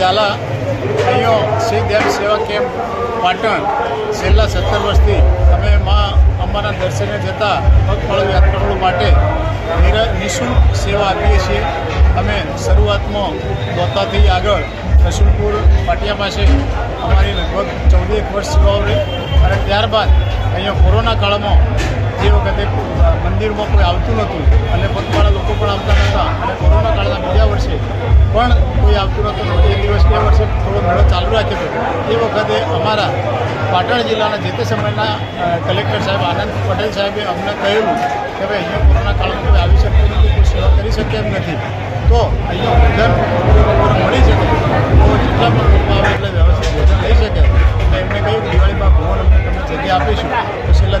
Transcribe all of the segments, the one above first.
ઝાલા, અહીંયા શ્રી ધ્યાન સેવા કેમ્પ પાટણ, છેલ્લા સત્તર વર્ષથી અમે મા અંબાના દર્શને જતા પગપાળા યાત્રાળુ માટે નિઃશુલ્ક સેવા આપીએ છીએ. અમે શરૂઆતમાં દોતાથી આગળ રસુલપુર પાટિયા પાસે અમારી લગભગ ચૌદેક વર્ષ સેવાઓ રહી અને ત્યારબાદ અહીંયા કોરોના કાળમાં જે વખતે મંદિરમાં કોઈ આવતું નહોતું અને પગપાળા લોકો પણ આવતા નહોતા અને કોરોના કાળના બીજા વર્ષે પણ કોઈ આવતું નહોતું. એ દિવસ બે વર્ષે થોડો મેળો ચાલુ રાખ્યો હતો. એ વખતે અમારા પાટણ જિલ્લાના જે તે સમયના કલેક્ટર સાહેબ આનંદ પટેલ સાહેબે અમને કહેલું કે ભાઈ અહીંયા કોરોના કાળમાં કોઈ આવી શકતું નથી કોઈ સેવા કરી શકે એમ નથી. તો અહીંયા ભોજન મળી શકે. તો જેટલા પણ લોકો આવે એટલે વ્યવસ્થિત ભોજન લઈ શકે. એમને કહ્યું દિવાળીમાં ભવન અમે તમને જગ્યા આપીશું.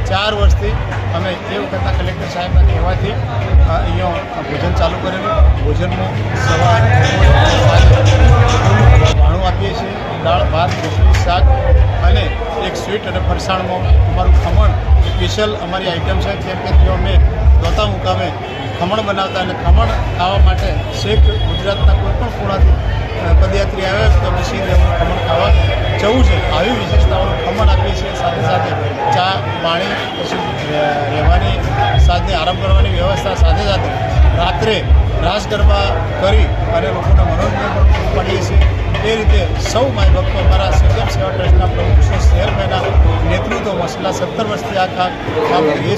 ચાર વર્ષથી અમે એ વખતના કલેક્ટર સાહેબના કહેવાથી અહીંયા ભોજન ચાલુ કરેલું. ભોજનમાં સવાર, ભાણું આપીએ છીએ, દાળ, ભાત ખીચડી શાક અને એક સ્વીટ અને ફરસાણમાં અમારું ખમણ. સ્પેશિયલ અમારી આઈટમ છે કેમ કે ત્યાં અમે દોતા મુકામે ખમણ બનાવતા અને ખમણ ખાવા માટે શેખ ગુજરાતના કોઈ પણ ખૂણાથી પદયાત્રી આવે તો ખાવા જવું છે. આવી વિશેષતાઓનું ખમણ આપીએ છીએ. સાથે સાથે ચા, પાણી, પછી રહેવાની સાથે આરામ કરવાની વ્યવસ્થા સાથે સાથે રાત્રે રાસ ગરબા કરી અને લોકોને મનોરંજન પણ પૂરું પાડીએ છીએ. એ રીતે સૌ માય ભક્તો અમારા સિદ્ધમ સેવા ટ્રસ્ટના પ્રમુખ શ્રી શહેરભાઈના નેતૃત્વમાં છેલ્લા સત્તર વર્ષથી આ કામ કામ કરીએ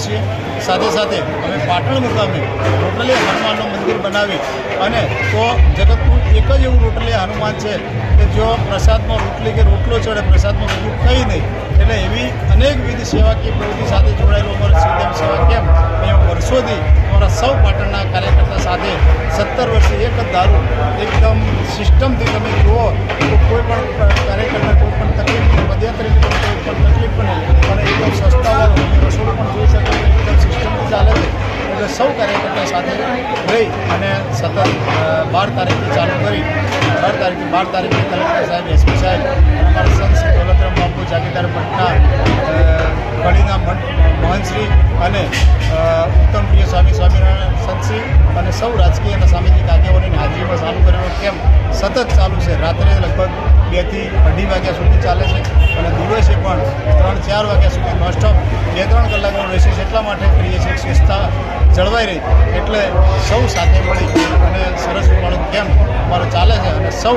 છીએ. સાથે સાથે અમે પાટણ મુકામે રોટલે હનુમાનનું મંદિર બનાવી અને તો જગતનું એક જ એવું રોટલે હનુમાન છે કે જો પ્રસાદમાં રોટલી કે રોટલો ચડે પ્રસાદમાં બીજું કંઈ નહીં, એટલે એવી અનેકવિધ સેવાકીય પ્રવૃત્તિ સાથે જોડાયેલો અમારો સિદ્ધમ સેવા કેમ્પ અહીંયા વર્ષોથી અમારા સૌ પાટણના કાર્યકર્તા સાથે સત્તર વર્ષે એક જ દારૂ એકદમ સિસ્ટમથી તમે જુઓ તો કોઈ પણ કાર્યકરને સૌ કાર્યકર્તા સાથે રહી અને સતત બાર તારીખથી ચાલુ કરી. બાર તારીખ બાર તારીખે કલેક્ટર સાહેબ એસપી સાહેબ અમારા સંત દોલતરામ બાપુ, જાગીરદાર ભટ્ટના કળીના ભટ્ટ મહંતશ્રી અને ઉત્તમ પ્રિય સ્વામી સ્વામિનારાયણ સંતશ્રી અને સૌ રાજકીય અને સામાજિક આગેવાનોની હાજરીમાં ચાલુ કરેલો કેમ્પ સતત ચાલુ છે. રાત્રે લગભગ બેથી અઢી વાગ્યા સુધી ચાલે છે અને દિવસે પણ ત્રણ ચાર વાગ્યા સુધી નોનસ્ટોપ બે ત્રણ કલાકનો રહેશે એટલા માટે કરીએ છીએ સ્વચ્છતા જળવાઈ રહી. એટલે સૌ સાથે મળી અને સરસ મજાનો કેમ્પ અમારો ચાલે છે અને સૌ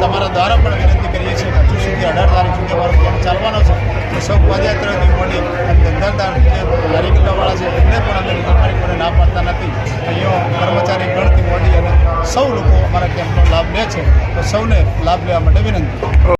તમારા દ્વારા પણ વિનંતી કરીએ છીએ કે હજુ સુધી અઢાર તારીખ સુધી અમારો કેમ્પ ચાલવાનો છે. તો સૌ પદયાત્રાથી મળી અને ધંધાદાર જે લારી ગલ્લાવાળા છે, એમને પણ અમે કોઈને ના પાડતા નથી. અહીંયા કર્મચારી ગણતી મળી અને સૌ લોકો અમારા કેમ્પનો લાભ લે છે. તો સૌને લાભ લેવા માટે વિનંતી.